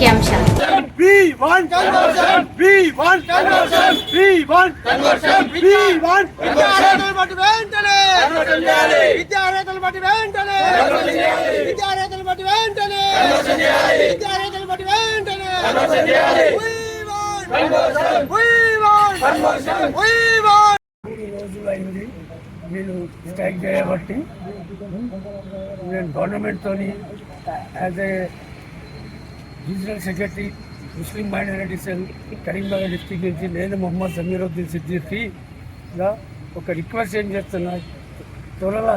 want విద్యార్హతలు బట్టి వెంటనే. విద్యార్హతలు బట్టి వెంటనే. విద్యార్హతలు బట్టి వెంటనే అయింది వీళ్ళు స్ట్రైక్ చేయబట్టి నేను గవర్నమెంట్తో as a regional secretary Muslim minority cell Karimnagar district నుంచి నేను మొహమ్మద్ సమీరుద్దీన్ సిద్దిఖీగా ఒక రిక్వెస్ట్ ఏం చేస్తున్నా త్వరగా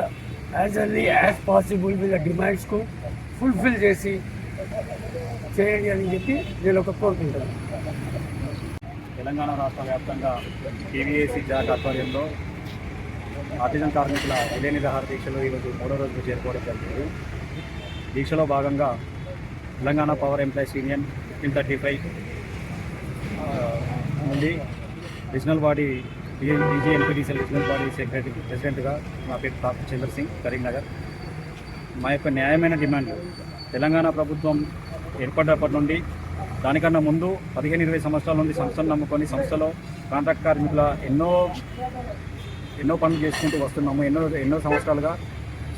యాజ్ ఎర్లీ యాజ్ పాసిబుల్ వీళ్ళ డిమాండ్స్కు ఫుల్ఫిల్ చేసి చేయండి అని చెప్పి నేను ఒక కోరుకుంటాను తెలంగాణ రాష్ట్ర వ్యాప్తంగా టీవీఏసీ జాట్ ఆధ్వర్యంలో ఆర్టిజన్ కార్మికుల విలయ దహార దీక్షలు ఈరోజు మూడో రోజుకు చేరుకోవడం జరిగింది. దీక్షలో భాగంగా Telangana power employees union fifteen thirty five నుండి regional body DG NPDCL regional body secretary ప్రెసిడెంట్గా నా పేరు డాక్టర్ చంద్ర సింగ్ కరీంనగర్. మా యొక్క న్యాయమైన డిమాండ్ తెలంగాణ ప్రభుత్వం ఏర్పడ్డప్పటి నుండి దానికన్నా ముందు పదిహేను ఇరవై సంవత్సరాల నుండి సంస్థను నమ్ముకొని సంస్థలో కాంట్రాక్ట్ కార్మికుల ఎన్నో ఎన్నో పనులు చేసుకుంటూ వస్తున్నాము. ఎన్నో ఎన్నో సంవత్సరాలుగా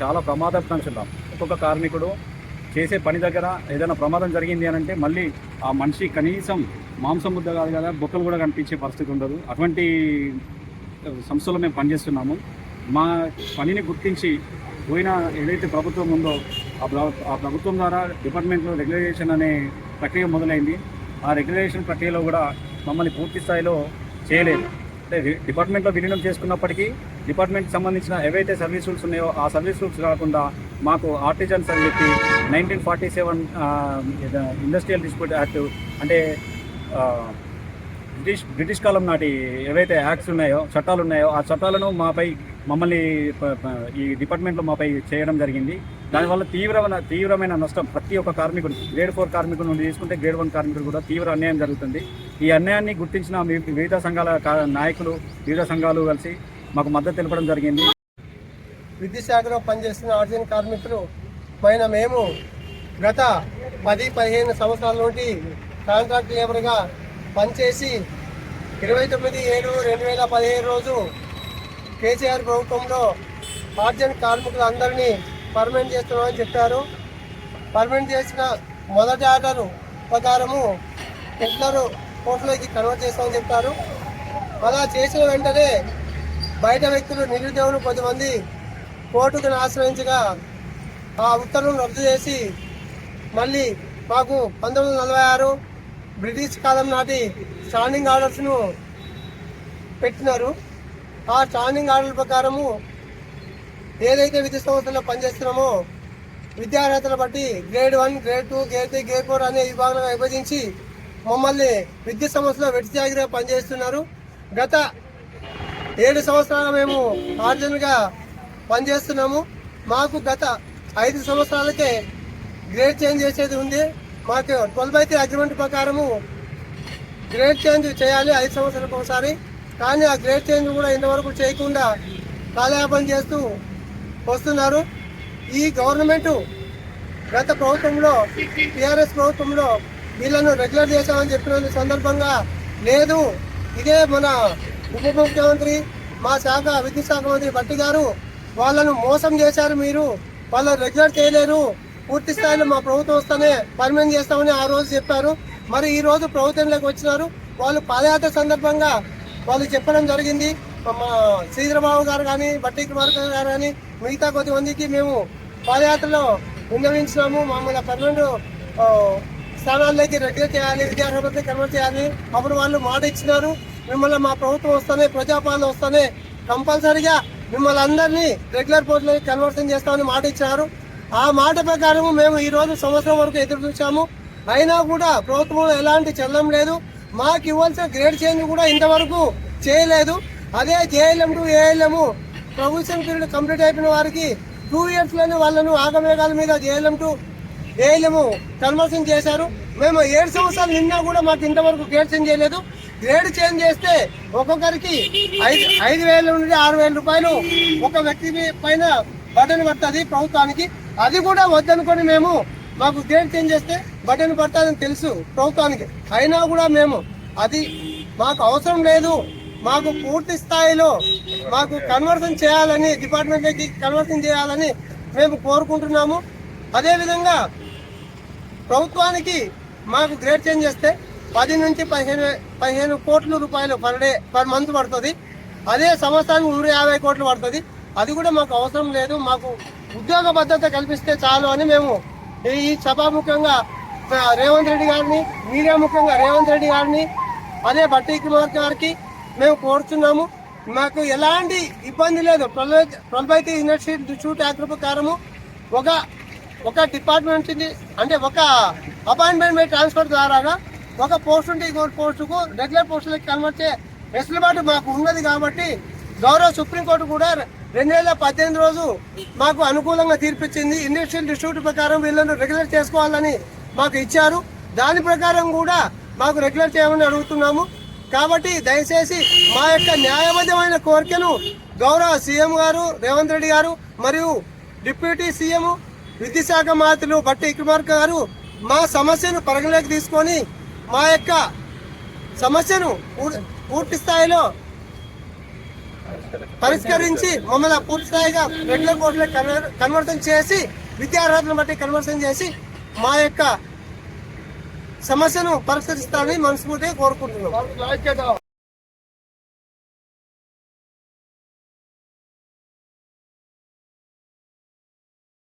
చాలా ప్రమాదపడుతున్నాం ఒక్కొక్క కార్మికుడు చేసే పని దగ్గర ఏదైనా ప్రమాదం జరిగింది అని అంటే మళ్ళీ ఆ మనిషి కనీసం మాంసం ముద్ద కాదు కదా బొక్కలు కూడా కనిపించే పరిస్థితి ఉండదు. అటువంటి సంస్థలో మేము పనిచేస్తున్నాము. మా పనిని గుర్తించి పోయిన ఏదైతే ప్రభుత్వం ఉందో ఆ ఆ ప్రభుత్వం ద్వారా డిపార్ట్మెంట్లో రెగ్యులేషన్ అనే ప్రక్రియ మొదలైంది. ఆ రెగ్యులరేషన్ ప్రక్రియలో కూడా మమ్మల్ని పూర్తి స్థాయిలో చేయలేదు. అంటే డిపార్ట్మెంట్లో విలీనం చేసుకున్నప్పటికీ డిపార్ట్మెంట్కి సంబంధించిన ఏవైతే సర్వీస్ రూల్స్ ఉన్నాయో ఆ సర్వీస్ రూల్స్ కాకుండా మాకు ఆర్టిజన్స్ అని చెప్పి nineteen forty seven industrial dispute act అంటే బ్రిటిష్ బ్రిటిష్ కాలం నాటి ఏవైతే యాక్ట్స్ ఉన్నాయో చట్టాలు ఉన్నాయో ఆ చట్టాలను మాపై మమ్మల్ని ఈ డిపార్ట్మెంట్లో మాపై చేయడం జరిగింది. దానివల్ల తీవ్రమైన తీవ్రమైన నష్టం ప్రతి ఒక్క కార్మికుడు గ్రేడ్ ఫోర్ కార్మికుడు నుండి తీసుకుంటే గ్రేడ్ వన్ కార్మికుడు కూడా తీవ్ర అన్యాయం జరుగుతుంది. ఈ అన్యాయాన్ని గుర్తించిన వివిధ సంఘాల కా- నాయకులు వివిధ సంఘాలు కలిసి మాకు మద్దతు తెలపడం జరిగింది. విద్యుత్ శాఖలో పనిచేస్తున్న ఆర్జన్ కార్మికులు పైన మేము గత పది పదిహేను సంవత్సరాల నుండి కాంట్రాక్ట్ లేబర్గా పనిచేసి ఇరవై తొమ్మిది ఏడు రెండు వేల పదిహేను రోజు కేసీఆర్ ప్రభుత్వంలో ఆర్జన్ కార్మికులందరినీ పర్మనెంట్ చేస్తున్నామని చెప్పారు. పర్మనెంట్ చేసిన మొదటి ఆర్డర్ ప్రకారము టెక్లర్ కోర్టులోకి కన్వర్ట్ చేస్తామని చెప్పారు. అలా చేసిన వెంటనే బయట వ్యక్తులు నిరుద్యోగులు కొంతమంది కోర్టుకు ఆశ్రయించగా ఆ ఉత్తర్వులను రద్దు చేసి మళ్ళీ మాకు పంతొమ్మిది నలభై ఆరు బ్రిటిష్ కాలం నాటి స్టాండింగ్ ఆర్డర్స్ను పెట్టినారు. ఆ స్టాండింగ్ ఆర్డర్ ప్రకారము ఏదైతే విద్యుత్ సంస్థల్లో పనిచేస్తున్నామో విద్యార్హతలు బట్టి grade one grade two grade three grade four అనే విభాగంలో విభజించి మమ్మల్ని విద్యుత్ సంస్థలో వెటిచాగిరిగా పనిచేస్తున్నారు. గత ఏడు సంవత్సరాలు మేము ఆర్జన్గా పనిచేస్తున్నాము. మాకు గత ఐదు సంవత్సరాలకే గ్రేడ్ చేంజ్ చేసేది ఉంది. మాకు ట్వెల్వ్ బై త్రీ అగ్రిమెంట్ ప్రకారము గ్రేడ్ చేంజ్ చేయాలి ఐదు సంవత్సరాలకు ఒకసారి. కానీ ఆ గ్రేడ్ చేంజ్ కూడా ఇంతవరకు చేయకుండా కాలయాపన చేస్తూ వస్తున్నారు. ఈ గవర్నమెంట్ గత ప్రభుత్వంలో టీఆర్ఎస్ ప్రభుత్వంలో వీళ్ళను రెగ్యులర్ చేశామని చెప్పిన సందర్భంగా లేదు. ఇదే మన ఉప ముఖ్యమంత్రి మా శాఖ విద్యుత్ శాఖ మంత్రి భట్టి గారు వాళ్ళను మోసం చేశారు మీరు. వాళ్ళని రెగ్యులర్ చేయలేరు. పూర్తి స్థాయిలో మా ప్రభుత్వం వస్తేనే పర్మనెంట్ చేస్తామని ఆ రోజు చెప్పారు. మరి ఈ రోజు ప్రభుత్వంలోకి వచ్చినారు. వాళ్ళు పాదయాత్ర సందర్భంగా వాళ్ళు చెప్పడం జరిగింది. మా శ్రీధరబాబు గారు కానీ బట్టి కుమార్కర్ గారు కానీ మిగతా కొద్దిమందికి మేము పాదయాత్రలో విన్నవించినాము. మమ్మల్ని పన్నెండు స్థానాల్లోకి రెగ్యులర్ చేయాలి విద్యార్హతకి కన్వర్ట్ చేయాలి. అప్పుడు వాళ్ళు మాట ఇచ్చినారు. మిమ్మల్ని మా ప్రభుత్వం వస్తానే ప్రజాపాలన వస్తానే కంపల్సరిగా మిమ్మల్ని అందరినీ రెగ్యులర్ పోస్టులకి కన్వర్షన్ చేస్తామని మాట ఇచ్చారు ఆ మాట ప్రకారం మేము ఈరోజు సంవత్సరం వరకు ఎదురు చూసాము అయినా కూడా ప్రభుత్వం ఎలాంటి చలనం లేదు. మాకు ఇవ్వాల్సిన గ్రేడ్ చేంజ్ కూడా ఇంతవరకు చేయలేదు. అదే జేఎల్ఎం టు ఏఎల్ఎం ప్రభుత్వం పీరియడ్ కంప్లీట్ అయిపోయిన వారికి టూ ఇయర్స్లోనే వాళ్ళను ఆగమేఘాల మీద జేఎల్ఎం టు ఏఎల్ఎం కన్వర్షన్ చేశారు. మేము ఏడు సంవత్సరాలు నిన్నా కూడా మాకు ఇంతవరకు గ్రేడ్ చేంజ్ చేయలేదు. గ్రేడ్ చేంజ్ చేస్తే ఒక్కొక్కరికి ఐదు ఐదు వేల నుండి ఆరు వేల రూపాయలు ఒక వ్యక్తి పైన బటన్ పడుతుంది ప్రభుత్వానికి. అది కూడా వద్దనుకొని మేము మాకు గ్రేడ్ చేంజ్ చేస్తే బటన్ పడుతుందని తెలుసు ప్రభుత్వానికి. అయినా కూడా మేము అది మాకు అవసరం లేదు. మాకు పూర్తి స్థాయిలో మాకు కన్వర్షన్ చేయాలని డిపార్ట్మెంట్కి కన్వర్షన్ చేయాలని మేము కోరుకుంటున్నాము. అదేవిధంగా ప్రభుత్వానికి మాకు గ్రేడ్ చేంజ్ చేస్తే పది నుంచి పదిహేను పదిహేను కోట్ల రూపాయలు పర్ డే పర్ మంత్ పడుతుంది. అదే సంవత్సరానికి నూట యాభై కోట్లు పడుతుంది. అది కూడా మాకు అవసరం లేదు. మాకు ఉద్యోగ భద్రత కల్పిస్తే చాలు అని మేము ఈ- ఈ సభాముఖంగా రేవంత్ రెడ్డి గారిని మీడియా ముఖ్యంగా రేవంత్ రెడ్డి గారిని అదే బట్టి కుమార్ గారికి మేము కోరుతున్నాము మాకు ఎలాంటి ఇబ్బంది లేదు. ప్రొల్బైతి యూనివర్సిటీ షూట్ యాక్ట్ ప్రకారము ఒక ఒక డిపార్ట్మెంట్ అంటే ఒక అపాయింట్మెంట్ మీద ట్రాన్స్ఫర్ ద్వారా ఒక పోస్ట్ ఉంటే ఇంకో పోస్టుకు రెగ్యులర్ పోస్టులకు కన్వర్ట్ చే వెసులుబాటు మాకు ఉన్నది కాబట్టి గౌరవ సుప్రీంకోర్టు కూడా రెండు వేల పద్దెనిమిది రోజు మాకు అనుకూలంగా తీర్పిచ్చింది. ఇండస్ట్రియల్ డిస్ట్రిబ్యూట్ ప్రకారం వీళ్ళను రెగ్యులర్ చేసుకోవాలని మాకు ఇచ్చారు. దాని ప్రకారం కూడా మాకు రెగ్యులర్ చేయమని అడుగుతున్నాము. కాబట్టి దయచేసి మా యొక్క న్యాయబద్ధమైన కోరికను గౌరవ సీఎం గారు రేవంత్ రెడ్డి గారు మరియు డిప్యూటీ సీఎం విద్యుత్ శాఖ మంత్రులు బట్టి కుమార్ గారు మా సమస్యను పరిగణలోకి తీసుకొని మా యొక్క సమస్యను పూర్తి స్థాయిలో పరిష్కరించి మమ్మల్ని పూర్తి స్థాయిగా రెగ్యులర్ కోర్టులో కన్వర్షన్ చేసి విద్యార్హతను బట్టి కన్వర్షన్ చేసి మా యొక్క సమస్యను పరిష్కరిస్తారని మనస్ఫూర్తిగా కోరుకుంటున్నాం.